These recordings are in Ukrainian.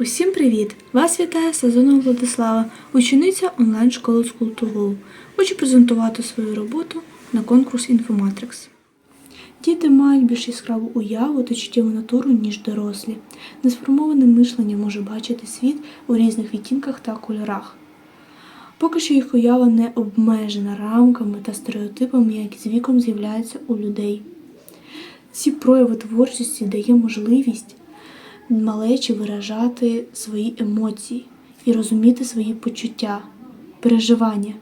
Усім привіт! Вас вітає Сезонова Владислава, учениця онлайн-школи School2Go. Хочу презентувати свою роботу на конкурс Infomatrix. Діти мають більш яскраву уяву та чуттєву натуру, ніж дорослі. Несформоване мишлення може бачити світ у різних відтінках та кольорах. Поки що їх уява не обмежена рамками та стереотипами, які з віком з'являються у людей. Ці прояви творчості дає можливість малечі виражати свої емоції і розуміти свої почуття, переживання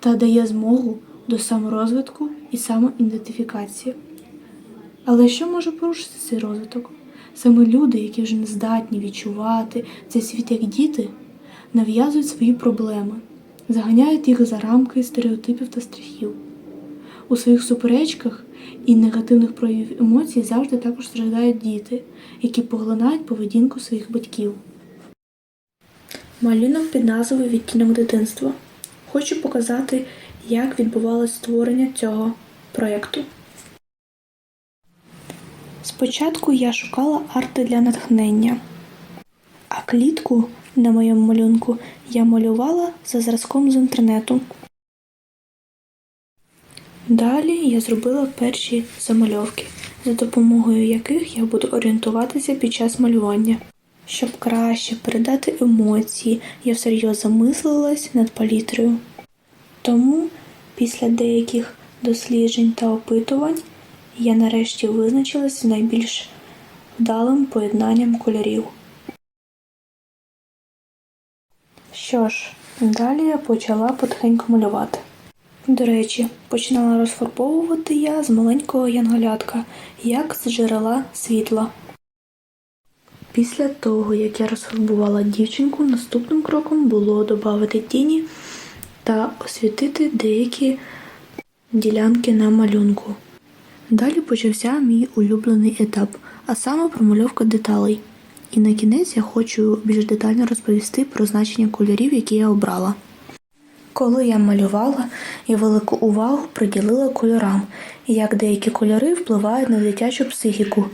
та дає змогу до саморозвитку і самоідентифікації. Але що може порушити цей розвиток? Саме люди, які вже не здатні відчувати цей світ як діти, нав'язують свої проблеми, заганяють їх за рамки стереотипів та страхів. У своїх суперечках і негативних проявів емоцій завжди також страждають діти, які поглинають поведінку своїх батьків. Малюнок під назвою Відтінок дитинства. Хочу показати, як відбувалося створення цього проєкту. Спочатку я шукала арти для натхнення, а клітку на моєму малюнку я малювала за зразком з інтернету. Далі я зробила перші замальовки, за допомогою яких я буду орієнтуватися під час малювання. Щоб краще передати емоції, я всерйоз замислилась над палітрою. Тому, після деяких досліджень та опитувань, я нарешті визначилась з найбільш вдалим поєднанням кольорів. Що ж, далі я почала потихеньку малювати. До речі, починала розфарбовувати я з маленького янголятка, як з джерела світла. Після того, як я розфарбувала дівчинку, наступним кроком було додати тіні та освітити деякі ділянки на малюнку. Далі почався мій улюблений етап, а саме промальовка деталей. І на кінець я хочу більш детально розповісти про значення кольорів, які я обрала. Коли я малювала, я велику увагу приділила кольорам, як деякі кольори впливають на дитячу психіку.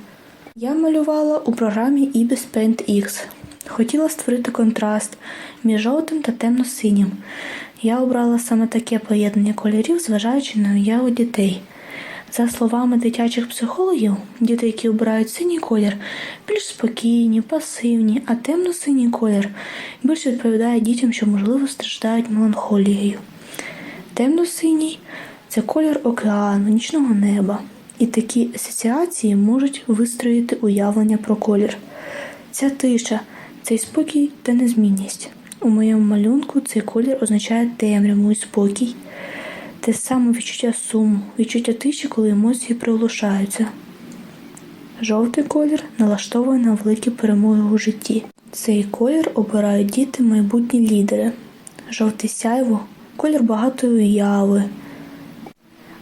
Я малювала у програмі Ibis Paint X. Хотіла створити контраст між жовтим та темно-синім. Я обрала саме таке поєднання кольорів, зважаючи на уяву дітей. За словами дитячих психологів, діти, які обирають синій колір, більш спокійні, пасивні, а темно-синій колір більш відповідає дітям, що, можливо, страждають меланхолією. Темно-синій це колір океану, нічного неба, і такі асоціації можуть вистроїти уявлення про колір. Ця тиша, цей спокій та незмінність. У моєму малюнку цей колір означає темряву і спокій. Те саме відчуття суму, відчуття тиші, коли емоції приглушаються. Жовтий колір налаштовує на великі перемоги у житті. Цей колір обирають діти майбутні лідери. Жовтий сяйво колір багатої уяви.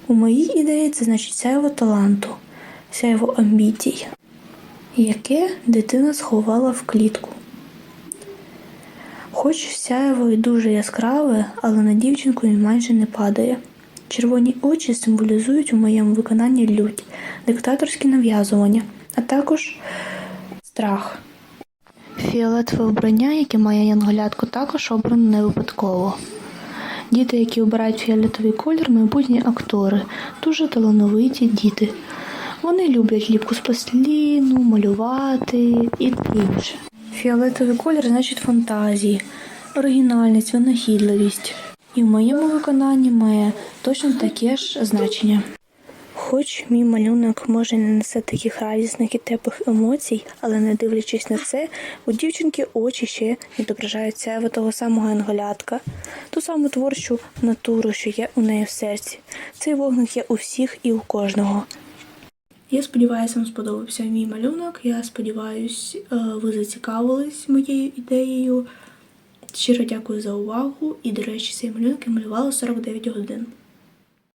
У моїй ідеї це значить сяйво таланту, сяйво амбіцій, яке дитина сховала в клітку. Хоч сяєво і дуже яскраве, але на дівчинку він майже не падає. Червоні очі символізують у моєму виконанні лють, диктаторські нав'язування, а також страх. Фіолетове вбрання, яке має янголятку, також обрано не випадково. Діти, які обирають фіолетовий колір, майбутні актори, дуже талановиті діти. Вони люблять ліпку з пластиліну, малювати і інше. Фіолетовий колір значить фантазії, оригінальність, винахідливість. І в моєму виконанні має точно таке ж значення. Хоч мій малюнок може не несе таких радісних і теплих емоцій, але не дивлячись на це, у дівчинки очі ще відображають сяйво того самого анголятка, ту саму творчу натуру, що є у неї в серці. Цей вогник є у всіх і у кожного. Я сподіваюся, вам сподобався мій малюнок. Я сподіваюся, ви зацікавились моєю ідеєю. Щиро дякую за увагу. І, до речі, цей малюнок я малювала 49 годин.